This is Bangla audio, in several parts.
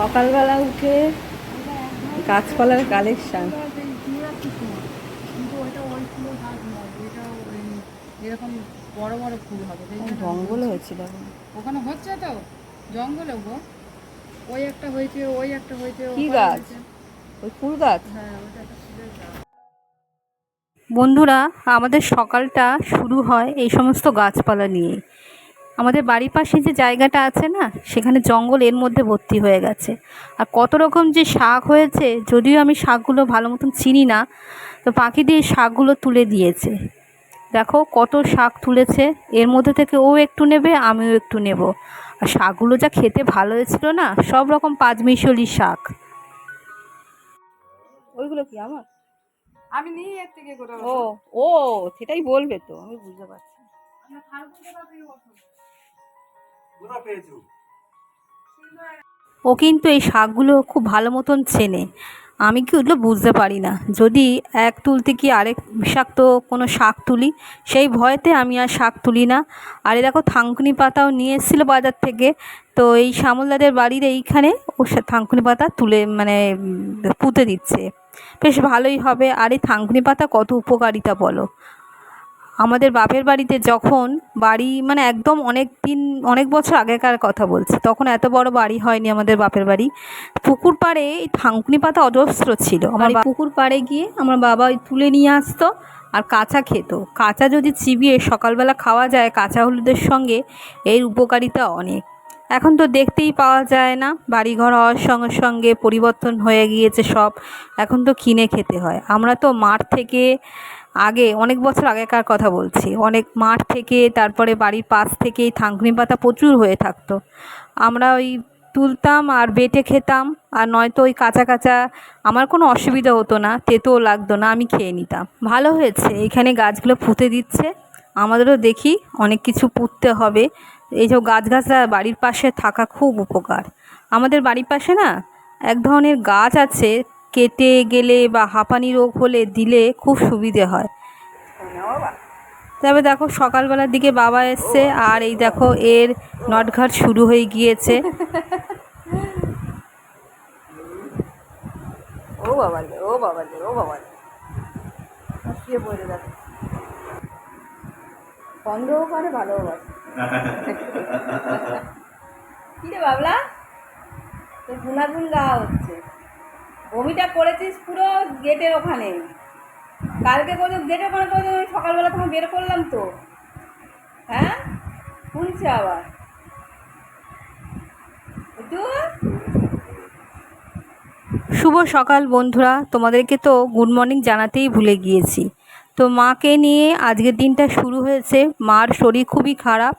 সকালবেলা উঠে গাছপালার কালেকশন এরকম বড় বড় ফুল হবে? জঙ্গল হয়েছিল ওখানে হচ্ছে তো জঙ্গলে গো। ওই একটা হয়েছে ওই একটা হয়েছে কি গাছ? ওই ফুল গাছ? হ্যাঁ ওটা গাছ। বন্ধুরা আমাদের সকালটা শুরু হয় এই সমস্ত গাছপালা নিয়ে আমাদের বাড়ির পাশে যে জায়গাটা আছে না সেখানে জঙ্গল এর মধ্যে ভর্তি হয়ে গেছে। আর কত রকম যে শাক হয়েছে যদিও আমি শাকগুলো ভালো মতন চিনি না তো পাখি দিয়ে শাকগুলো তুলে দিয়েছে। দেখো কত শাক তুলেছে এর মধ্যে থেকে ও একটু নেবে আমিও একটু নেব। আর শাকগুলো যা খেতে ভালো হয়েছিল না সব রকম পাঁচমিশলি শাক। ওইগুলো কি আমার? আমি নিয়ে এর থেকে করে ও ও সেটাই বলবে তো আমি বুঝতে পারছি ও কিন্তু এই শাকগুলো খুব ভালো মতন চেনে। আমি কি ওগুলো বুঝতে পারি না। যদি এক তুলতে কি আরেক বিষাক্ত কোনো শাক তুলি, সেই ভয়েতে আমি আর শাক তুলি না। আর এ দেখো, থানকুনি পাতাও নিয়ে এসেছিল বাজার থেকে। তো এই শ্যামলদাদের বাড়ির এইখানে ও সে থানকুনি পাতা তুলে মানে পুঁতে দিচ্ছে। বেশ ভালোই হবে। আর এই থানকুনি পাতা কত উপকারিতা বলো। আমাদের বাপের বাড়িতে যখন বাড়ি মানে একদম অনেক দিন অনেক বছর আগেকার কথা বলছি তখন এত বড় বাড়ি হয়নি আমাদের বাপের বাড়ি। পুকুর পাড়ে এই থানকুনি পাতা অজস্র ছিল। আমার পুকুর পাড়ে গিয়ে আমার বাবা তুলে নিয়ে আসতো আর কাঁচা খেত। কাঁচা যদি চিবিয়ে সকালবেলা খাওয়া যায় কাঁচা হলুদের সঙ্গে এর উপকারিতা অনেক। এখন তো দেখতেই পাওয়া যায় না বাড়িঘর হওয়ার সঙ্গে সঙ্গে পরিবর্তন হয়ে গিয়েছে সব। এখন তো কিনে খেতে হয়। আমরা তো মাঠ থেকে আগে, অনেক বছর আগেকার কথা বলছি। অনেক মাঠ থেকে, তারপরে বাড়ির পাশ থেকে এই পাতা প্রচুর হয়ে থাকতো। আমরা ওই তুলতাম আর বেটে খেতাম, আর নয়তো ওই কাঁচা কাঁচা, আমার কোনো অসুবিধা হতো না তেতোও লাগতো না, আমি খেয়ে নিতাম। ভালো হয়েছে, এখানে গাছগুলো পুঁতে দিচ্ছে, আমাদেরও দেখি অনেক কিছু পুঁততে হবে। এই সব গাছগাছরা বাড়ির পাশে থাকা খুব উপকার। আমাদের বাড়ির পাশে না, এক ধরনের গাছ আছে কেটে গেলে বা হাঁপানি রোগ হলে দিলে খুব সুবিধে হয়। তবে দেখো সকালবেলার দিকে বাবা এসছে আর এই দেখো এর নটঘাট শুরু হয়ে গিয়েছে। ও বাবা ও বাবা রে ও বাবা সন্দেহ করে ভালোবাসে কি রে বাবলা? তোর গুনাগুন গাওয়া হচ্ছে। বমিটা করেছিস পুরো গেটের ওখানে। কালকে করে গেটের ওখানে করে আমি সকালবেলা তখন বের করলাম তো। হ্যাঁ? শুনছে আবার। শুভ সকাল বন্ধুরা, তোমাদেরকে তো গুড মর্নিং জানাতেই ভুলে গিয়েছি। তো মাকে নিয়ে আজকের দিনটা শুরু হয়েছে, মার শরীর খুবই খারাপ।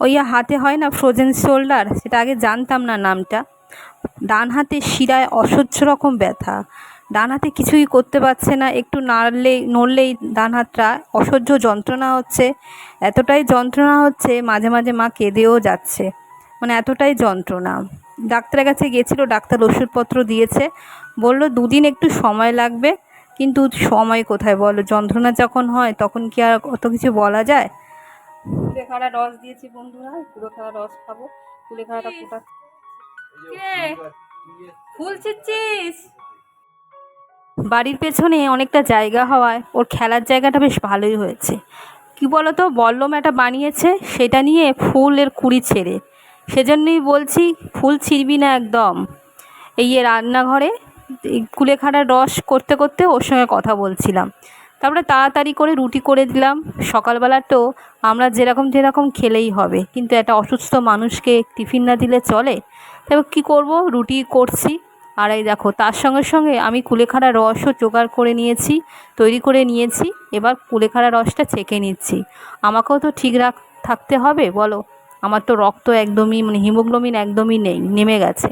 ওই হাতে হয় না ফ্রোজেন শোল্ডার সেটা আগে জানতাম না নামটা। ডান হাতে শিরায় অসহ্য রকম ব্যথা। ডান হাতে কিছুই করতে পারছে না, একটু নাড়লেই নড়লেই ডান হাতটা অসহ্য যন্ত্রণা হচ্ছে। এতটাই যন্ত্রণা হচ্ছে, মাঝে মাঝে মা কেঁদেও যাচ্ছে। মানে এতটাই যন্ত্রণা। ডাক্তারের কাছে গেছিল ডাক্তার ওষুধপত্র দিয়েছে। বলল, দুদিন একটু সময় লাগবে, কিন্তু সময় কোথায় বলো? যন্ত্রণা যখন হয়, তখন কি আর অত কিছু বলা যায়? কুলেখাড়া রস দিয়েছি বন্ধুরা কুলেখাড়া রস খাব। কুলেখাড়াটা ফোটা ফুল ছিচ্ছিস বাড়ির পেছনে অনেকটা জায়গা হওয়ায় ওর খেলার জায়গাটা বেশ ভালোই হয়েছে। কি বলতো বল্লম একটা বানিয়েছে সেটা নিয়ে ফুলের কুড়ি ছেড়ে। সেজন্যই বলছি ফুল ছিঁড়বি না একদম। এই রান্নাঘরে কুলেখাড়ার রস করতে করতে ওর সঙ্গে কথা বলছিলাম। তারপরে তাড়াতাড়ি করে রুটি করে দিলাম। সকালবেলা তো আমরা যেরকম যেরকম খেলেই হবে। কিন্তু একটা অসুস্থ মানুষকে টিফিন না দিলে চলে? তবে কী করব? রুটি করছি। আর এই দেখো, তার সঙ্গে সঙ্গে আমি কুলেখাড়া রসও জোগাড় করে নিয়েছি, তৈরি করে নিয়েছি। এবার কুলেখাড়া রসটা ছেঁকে নিচ্ছি। আমাকেও তো ঠিক রাখ, থাকতে হবে, বলো? আমার তো রক্ত একদমই মানে হিমোগ্লোবিন একদমই নেই, নেমে গেছে।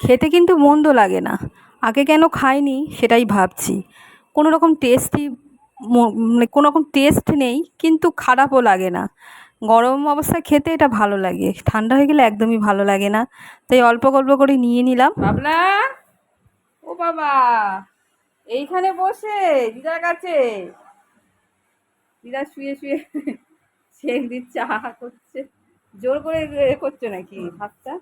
খেতে কিন্তু মন্দ লাগে না। আগে কেন খাইনি, সেটাই ভাবছি। কোনো রকম টেস্টই মানে কোনো রকম টেস্ট নেই কিন্তু খারাপও লাগে না। গরম অবস্থায় খেতে এটা ভালো লাগে। ঠান্ডা হয়ে গেলে একদমই ভালো লাগে না। তাই অল্প অল্প করে নিয়ে নিলাম। বাবলা! ও বাবা! এইখানে বসে দিদার কাছে। দিদা শুয়ে শুয়ে ছেঁক দিচ্ছে আহা করছে। জোর করে এ করছ নাকি? হাতটা?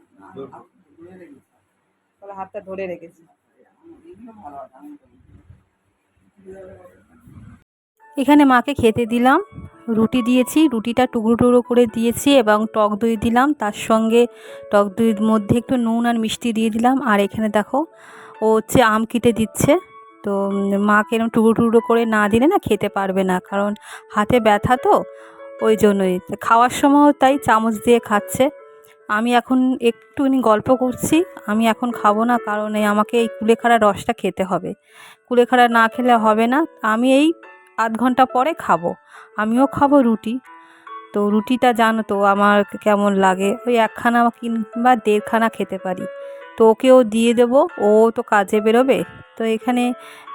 হাতটা ধরে রেখেছি। এখানে মাকে খেতে দিলাম, রুটি দিয়েছি, রুটিটা টুকরো টুকরো করে দিয়েছি এবং টক দই দিলাম, তার সঙ্গে টক দইয়ের মধ্যে একটু নুন আর মিষ্টি দিয়ে দিলাম, আর এখানে দেখো, ও হচ্ছে আম কেটে দিচ্ছে, তো মাকে এরকম টুকরো টুকরো করে না দিলে না খেতে পারবে না, কারণ হাতে ব্যথা তো, ওই জন্যই। খাওয়ার সময়ও তাই চামচ দিয়ে খাচ্ছে। আমি এখন একটুখানি গল্প করছি, আমি এখন খাব না কারণ এই আমাকে এই কুলেখাড়া রসটা খেতে হবে। কুলেখাড়া না খেলে হবে না, আমি এই আধ ঘণ্টা পরে খাব। আমিও খাব রুটি। তো রুটিটা জানো তো আমার কেমন লাগে, ওই একখানা কিংবা দেড়খানা খেতে পারি। তো ওকেও দিয়ে দেবো, ও তো কাজে বেরোবে। তো এখানে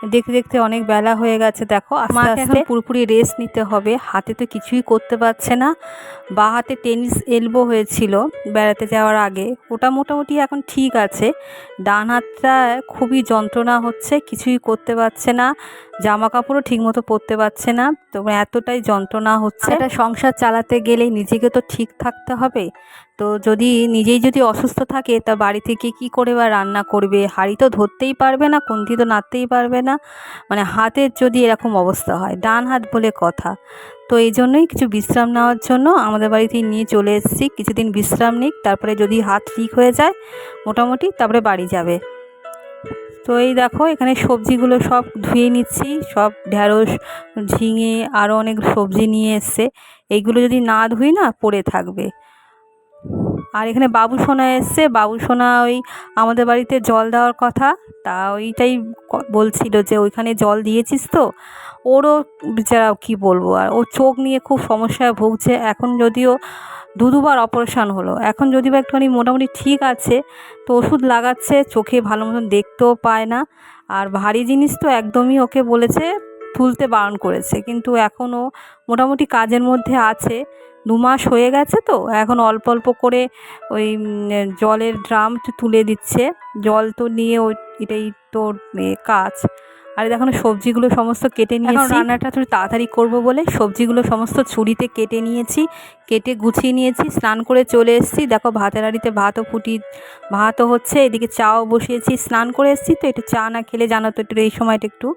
দেখতে দেখতে অনেক বেলা হয়ে গেছে দেখো আস্তে আস্তে। পুরোপুরি রেস্ট নিতে হবে। হাতে তো কিছুই করতে পারছে না। বা হাতে টেনিস এলবো হয়েছিল বেড়াতে যাওয়ার আগে। ওটা মোটামুটি এখন ঠিক আছে। ডান হাতটা খুবই যন্ত্রণা হচ্ছে কিছুই করতে পারছে না। জামা কাপড়ও ঠিকমতো পরতে পারছে না। তো এতটাই যন্ত্রণা হচ্ছে। একটা সংসার চালাতে গেলে নিজেকে তো ঠিক থাকতে হবে। তো যদি নিজেই যদি অসুস্থ থাকে, তা বাড়ি থেকে কি করে বা রান্না করবে? হাঁড়ি তো ধরতেই পারবে না খুন্তি তো নাড়তেই পারবে না। মানে হাতের যদি এরকম অবস্থা হয়, ডান হাত বলে কথা। তো এই জন্যই কিছু বিশ্রাম নেওয়ার জন্য আমাদের বাড়িতে নিয়ে চলে এসেছি। কিছুদিন বিশ্রাম নিক, তারপরে যদি হাত ঠিক হয়ে যায়, মোটামুটি তারপরে বাড়ি যাবে। তো এই দেখো, এখানে সবজিগুলো সব ধুয়ে নিচ্ছি। সব ঢ্যাঁড়স ঝিঙে আরও অনেক সবজি নিয়ে এসছে। এইগুলো যদি না ধুই না, পড়ে থাকবে। আর এখানে বাবু সোনা এসছে। বাবু সোনা ওই আমাদের বাড়িতে জল দেওয়ার কথা। তা ওইটাই বলছিল যে ওইখানে জল দিয়েছিস তো? ওরও বেচারা কী বলব আর ও চোখ নিয়ে খুব সমস্যায় ভুগছে। এখন যদিও দু দুবার অপারেশন হলো, এখন যদিও বা একটুখানি মোটামুটি ঠিক আছে, তো ওষুধ লাগাচ্ছে, চোখে ভালো মতন দেখতেও পায় না। আর ভারী জিনিস তো একদমই ওকে বলেছে, তুলতে বারণ করেছে। কিন্তু এখনও মোটামুটি কাজের মধ্যে আছে। দু মাস হয়ে গেছে তো এখন অল্প অল্প করে ওই জলের ড্রাম তুলে দিচ্ছে। জল তো নিয়ে ওই এটাই তোর এ, কাজ। আর দেখো না সবজিগুলো সমস্ত কেটে নিয়েছি। রান্নাটা একটু তাড়াতাড়ি করব বলে। সবজিগুলো সমস্ত ছুরিতে কেটে নিয়েছি কেটে গুছিয়ে নিয়েছি স্নান করে চলে এসেছি। দেখো ভাতের হাঁড়িতে ভাতও ফুটি ভাতও হচ্ছে। এদিকে চাও বসিয়েছি স্নান করে এসেছি তো একটু চা না খেলে জানো তো একটু এই সময়টা একটু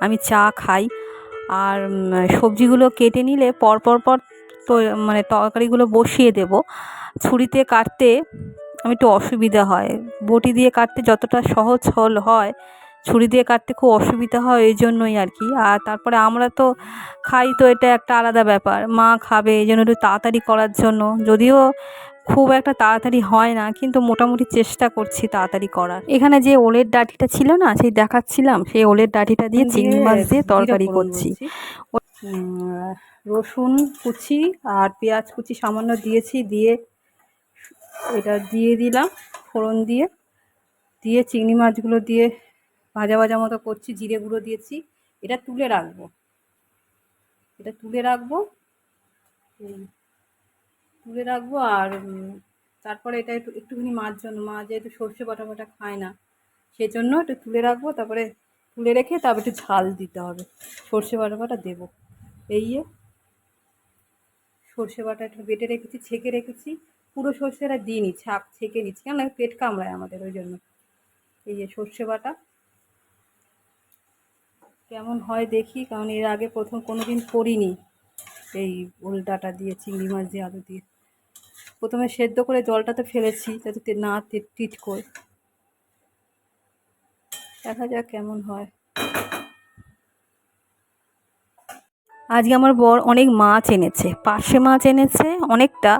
আমি চা খাই। আর সবজিগুলো কেটে নিলে পর পর পর তো মানে তরকারিগুলো বসিয়ে দেব। ছুরিতে কাটতে আমি একটু অসুবিধা হয়। বটি দিয়ে কাটতে যতটা সহজ হল হয় ছুরি দিয়ে কাটতে খুব অসুবিধা হয় এই জন্যই আর কি। আর তারপরে আমরা তো খাই তো এটা একটা আলাদা ব্যাপার। মা খাবে এই জন্য একটু তাড়াতাড়ি করার জন্য। যদিও খুব একটা তাড়াতাড়ি হয় না কিন্তু মোটামুটি চেষ্টা করছি তাড়াতাড়ি করার। এখানে যে ওলের ডাঁটিটা ছিল না সেই দেখাচ্ছিলাম। সেই ওলের ডাঁটিটা দিয়ে চিংড়ি মাছ দিয়ে তরকারি করছি। রসুন কুচি আর পেঁয়াজ কুচি সামান্য দিয়েছি, দিয়ে এটা দিয়ে দিলাম ফোড়ন দিয়ে। দিয়ে চিংড়ি মাছগুলো দিয়ে ভাজা ভাজা মতো করছি, জিরে গুঁড়ো দিয়েছি। এটা তুলে রাখব। এটা তুলে রাখব। তুলে রাখব আর তারপরে এটা একটু, একটুখানি মাছ জন্য মা যেহেতু সর্ষে বাটা বাটা খায় না সেই জন্য একটু তুলে রাখব। তারপরে তুলে রেখে তারপর একটু ঝাল দিতে হবে। সর্ষে বাটা বাটা দেবো। এই যে সর্ষে বাটা একটু বেটে রেখেছি, ছেঁকে রেখেছি। পুরো সর্ষেটা দিইনি ছাপ ছেঁকে নিচ্ছি কেন পেট কামড়ায় আমাদের ওই জন্য। এই যে সর্ষে বাটা। কেমন হয় দেখি, কারণ এর আগে প্রথম কোনো দিন করিনি। এই উল্টাটা দিয়ে, চিংড়ি মাছ দিয়ে, আলু দিয়ে। প্রথমে সেদ্ধ করে জলটা তো ফেলেছি, যাতে না টিট করে দেখা যাক কেমন হয়। আজকে আমার বর অনেক মাছ এনেছে, পার্শে মাছ এনেছে অনেকটা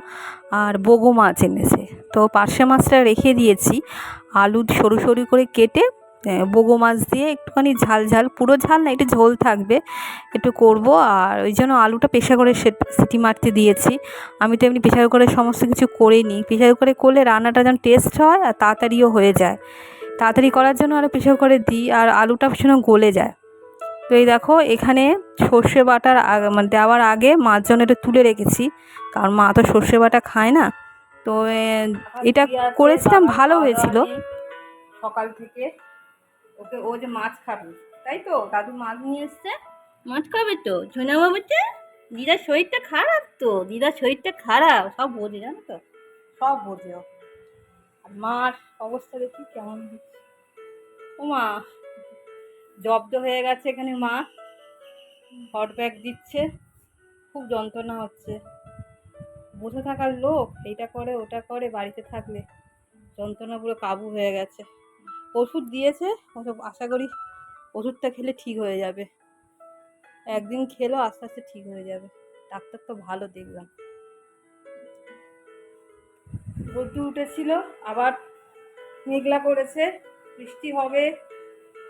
আর বগো মাছ এনেছে। তো পার্শে মাছটা রেখে দিয়েছি, আলু সরু সরু করে কেটে বগো মাছ দিয়ে একটুখানি ঝাল ঝাল, পুরো ঝাল না, একটু ঝোল থাকবে, একটু করব। আর ওই জন্য আলুটা প্রেশার করে সিটি মারতে দিয়েছি। আমি তো এমনি প্রেশার করে সমস্ত কিছু করে নিই প্রেশার করে করলে রান্নাটা যেন টেস্ট হয় আর তাড়াতাড়িও হয়ে যায়। তাড়াতাড়ি করার জন্য আরও প্রেশার করে দিই আর আলুটা ভীষণ গলে যায়। তো এই দেখো, এখানে সর্ষে বাটার মানে দেওয়ার আগে মাছ জন্য এটা তুলে রেখেছি, কারণ মা তো সর্ষে বাটা খায় না। তো এটা করেছিলাম, ভালো হয়েছিল। সকাল থেকে ওকে, ও যে মাছ খাবে, তাই তো? দাদু মাছ নিয়ে এসছে। মাছ খাবে তো? ঝোনা বাবুতে দিদার শরীরটা খারাপ তো? দিদার শরীরটা খারাপ, সব বোঝে, জানো তো? সব বোঝে। আর মার অবস্থা দেখি কেমন ও মা জব্দ হয়ে গেছে এখানে মা। হট ব্যাগ দিচ্ছে। খুব যন্ত্রণা হচ্ছে। বসে থাকার লোক, এইটা করে, ওটা করে, বাড়িতে থাকলে যন্ত্রণা পুরো কাবু হয়ে গেছে। ওষুধ দিয়েছে, ওসব আশা করি ওষুধটা খেলে ঠিক হয়ে যাবে। একদিন খেলো, আস্তে আস্তে ঠিক হয়ে যাবে। ডাক্তার তো ভালো দেখলাম। রোদ্দু উঠেছিল, আবার মেঘলা করেছে। বৃষ্টি হবে।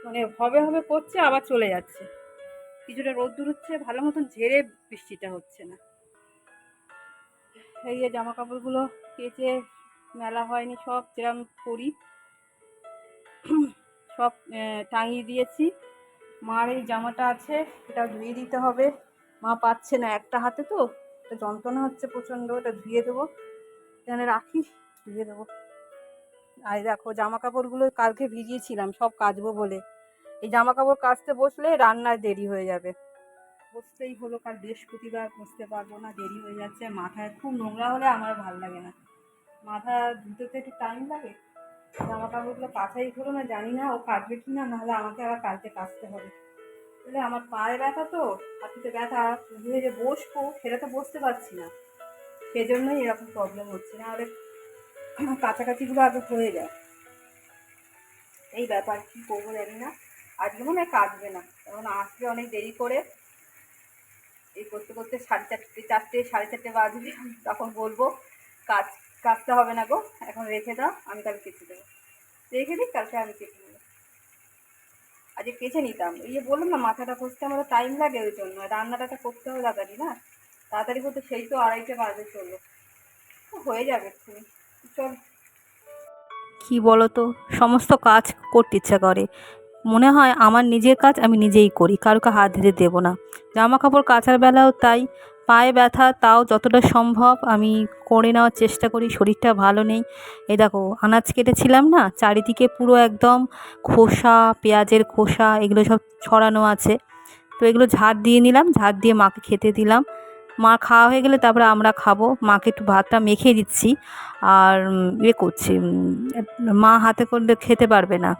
মানে হবে হবে করছে, আবার চলে যাচ্ছে। কিছুটা রোদ্দুর হচ্ছে, ভালো মতন ঝেড়ে বৃষ্টিটা হচ্ছে না। এই যে জামা কাপড়গুলো কেচে মেলা হয়নি, সব যেরকম করি সব টাঙিয়ে দিয়েছি। মার এই জামাটা আছে, এটা ধুয়ে দিতে হবে। মা পাচ্ছে না একটা হাতে তো এটা যন্ত্রণা হচ্ছে প্রচণ্ড এটা ধুয়ে দেবো। এখানে রাখি, ধুয়ে দেবো। আর দেখো জামা কাপড়গুলো কালকে ভিজিয়েছিলাম, সব কাচবো বলে। এই জামা কাপড় কাচতে বসলে রান্নায় দেরি হয়ে যাবে। বসতেই হলো কাল বৃহস্পতিবার, বসতে পারব না, দেরি হয়ে যাচ্ছে। মাথায় খুব নোংরা হলে আমার ভালো লাগে না। মাথা ধুতে একটু টাইম লাগে। জামা কাপড়গুলো কাচাই হলো না, জানি না ও কাটবে কি না, নাহলে আমাকে আবার কালকে কাচতে হবে। তাহলে আমার পায়ে ব্যথা তো, হাঁটুতে ব্যথা যে বসবো, সেটা তো বসতে পারছি না। সেজন্যই এরকম প্রবলেম হচ্ছে। না হলে কাছাকাছিগুলো আগে হয়ে যায়। এই ব্যাপার কী করব জানি না। আজকে মনে হয় কাটবে না কারণ আসবে অনেক দেরি করে। এই করতে করতে সাড়ে চারটে চারটে, সাড়ে চারটে বাজবে তখন বলব, কাজ কাটতে হবে না গো, এখন রেখে দাও, আমি কাল কেটে দেবো। রেখে দিই কালকে আমি কেটে নেব। আজকে কেচে নিতাম। এই যে বললাম না, মাথাটা কষতে আমার টাইম লাগে ওই জন্য রান্নাটা তো করতে হবে তাড়াতাড়ি না? তাড়াতাড়ি করতে, সেই তো আড়াইটে বাজে চলল হয়ে যাবে এক্ষুনি। চল। কি বলো তো সমস্ত কাজ করতে ইচ্ছা করে। মনে হয় আমার নিজের কাজ আমি নিজেই করি, কারোকে হাত দিতে দেবো না। জামা কাপড় কাচার বেলাও তাই, পায়ে ব্যথা তাও যতটা সম্ভব আমি করে নেওয়ার চেষ্টা করি, শরীরটা ভালো নেই। এ দেখো, আনাজ কেটেছিলাম না, চারিদিকে পুরো একদম খোসা, পেঁয়াজের খোসা, এগুলো সব ছড়ানো আছে। তো এগুলো ঝাড় দিয়ে নিলাম, ঝাড় দিয়ে মাকে খেতে দিলাম। মা খাওয়া হয়ে গেলে তারপরে আমরা খাব। মাকে একটু ভাতটা মেখে দিচ্ছি। আর উম, ইয়ে করছি মা হাতে করলে খেতে পারবে না।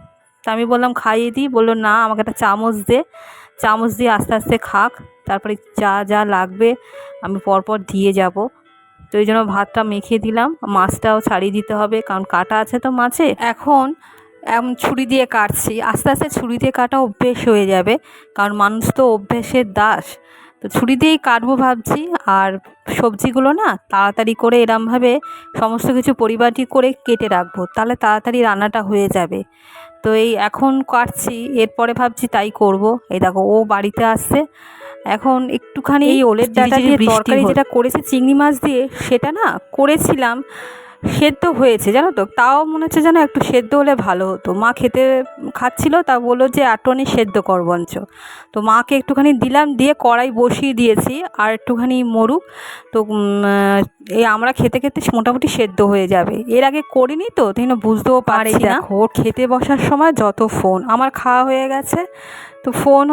তা আমি বললাম খাইয়ে দিই বলল না আমাকে একটা চামচ দে। চামচ দিয়ে আস্তে আস্তে খাক। তারপরে যা যা লাগবে আমি পরপর দিয়ে যাব। তো এই জন্য ভাতটা মেখে দিলাম। মাছটাও ছাড়িয়ে দিতে হবে কারণ কাটা আছে তো মাছে। এখন এমন ছুরি দিয়ে কাটছি। আস্তে আস্তে ছুরি দিয়ে কাটা অভ্যেস হয়ে যাবে কারণ মানুষ তো অভ্যেসের দাস। তো ছুরি দিয়েই কাটবো ভাবছি। আর সবজিগুলো না তাড়াতাড়ি করে এরমভাবে সমস্ত কিছু পরিবাটি করে কেটে রাখব। তাহলে তাড়াতাড়ি রান্নাটা হয়ে যাবে। তো এই এখন কাটছি এরপরে ভাবছি তাই করব। এই দেখো ও বাড়িতে আসছে। এখন একটুখানি এই ওলের ডাটা দিয়ে তরকারি যেটা করেছে চিংড়ি মাছ দিয়ে সেটা না করেছিলাম। সেদ্ধ হয়েছে জানো তো? তাও মনে হচ্ছে যেন একটু সেদ্ধ হলে ভালো হতো। মা খেতে খাচ্ছিল তা বলল যে আটনি সেদ্ধ কর বঞ্চ তো মাকে একটুখানি দিলাম দিয়ে কড়াই বসিয়ে দিয়েছি আর একটুখানি মরুক। তো এই আমরা খেতে খেতে মোটামুটি সেদ্ধ হয়ে যাবে। এর আগে করিনি তো তাই বুঝতেও পারছি না। ওর খেতে বসার সময় যত ফোন আমার খাওয়া হয়ে গেছে তো ফোন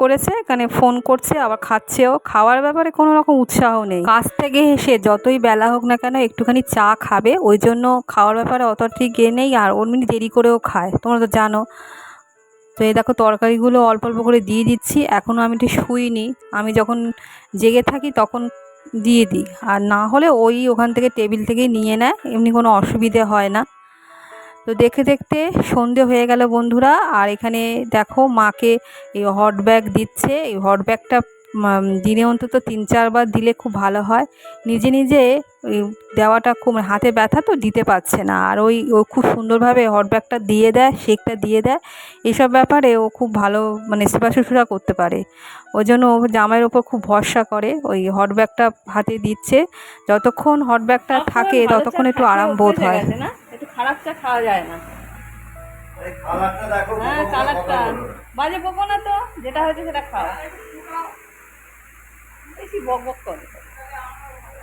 করেছে, এখানে ফোন করছে, আবার খাচ্ছেও। খাওয়ার ব্যাপারে কোনো রকম উৎসাহ নেই। কাজ থেকে এসে যতই বেলা হোক না কেন একটুখানি চা খাবে, ওই জন্য খাওয়ার ব্যাপারে অত ঠিক গে নেই, আর ওর মিনি দেরি করেও খায়। তোমরা তো জানো। তো এই দেখো তরকারিগুলো অল্প অল্প করে দিয়ে দিচ্ছি এখনও আমি একটু শুইনি। আমি যখন জেগে থাকি তখন দিয়ে দিই। আর না হলে ওই ওখান থেকে টেবিল থেকেই নিয়ে নেয়, এমনি কোনো অসুবিধে হয় না। তো দেখতে দেখতে সন্ধে হয়ে গেল বন্ধুরা। আর এখানে দেখো মাকে এই হট ব্যাগ দিচ্ছে। এই হট ব্যাগটা দিনে অন্তত তিন চারবার দিলে খুব ভালো হয়। নিজে নিজে ওই দেওয়াটা খুব মানে হাতে ব্যথা তো দিতে পারছে না। আর ওই ও খুব সুন্দরভাবে হট ব্যাগটা দিয়ে দেয় শেকটা দিয়ে দেয়। এসব ব্যাপারে ও খুব ভালো মানে সেবা শুশ্রূষা করতে পারে। ওই জন্য ও জামাইয়ের ওপর খুব ভরসা করে ওই হট ব্যাগটা হাতে দিচ্ছে। যতক্ষণ হট ব্যাগটা থাকে ততক্ষণ একটু আরাম বোধ হয়। খারাপ চা খাওয়া যায় না। হ্যাঁ কালারটা। বাজে বকো না তো যেটা হয়েছে সেটা খাও। বেশি বক বক করে।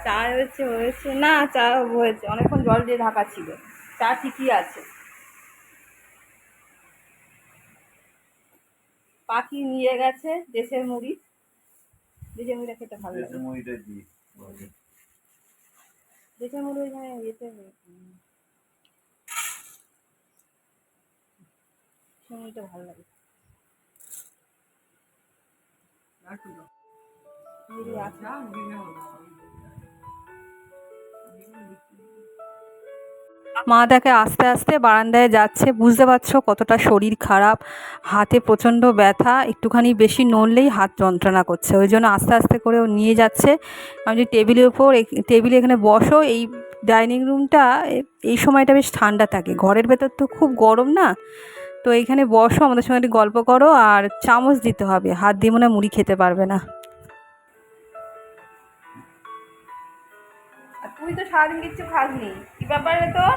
চা হয়েছে হয়েছে না চা হয়েছে অনেকক্ষণ জল দিয়ে ঢাকা ছিল। চা ঠিকই আছে। পাখি নিয়ে গেছে দেশের মুড়ি। দেশের মুড়িটা খেতে ভালো লাগে। মুড়িটা দিই বলে। দেশে মুড়ি ওইখানে ইয়েতে ভালো লাগে। মা দেখে আস্তে আস্তে বারান্দায় যাচ্ছে বুঝতে পারছ কতটা শরীর খারাপ হাতে প্রচণ্ড ব্যথা একটুখানি বেশি নড়লেই হাত যন্ত্রণা করছে। ওই জন্য আস্তে আস্তে করে ও নিয়ে যাচ্ছে। আমি টেবিলের উপর টেবিলে এখানে বসো এই ডাইনিং রুমটা এই সময়টা বেশ ঠান্ডা থাকে। ঘরের ভেতর তো খুব গরম না? তো এইখানে বসো, আমাদের সঙ্গে একটু গল্প করো আর চামচ দিতে হবে। হাত দিয়ে মনে মুড়ি খেতে পারবে না। তুই তো সারাদিন কিচ্ছু খাসনি। কি ব্যাপারে তোর?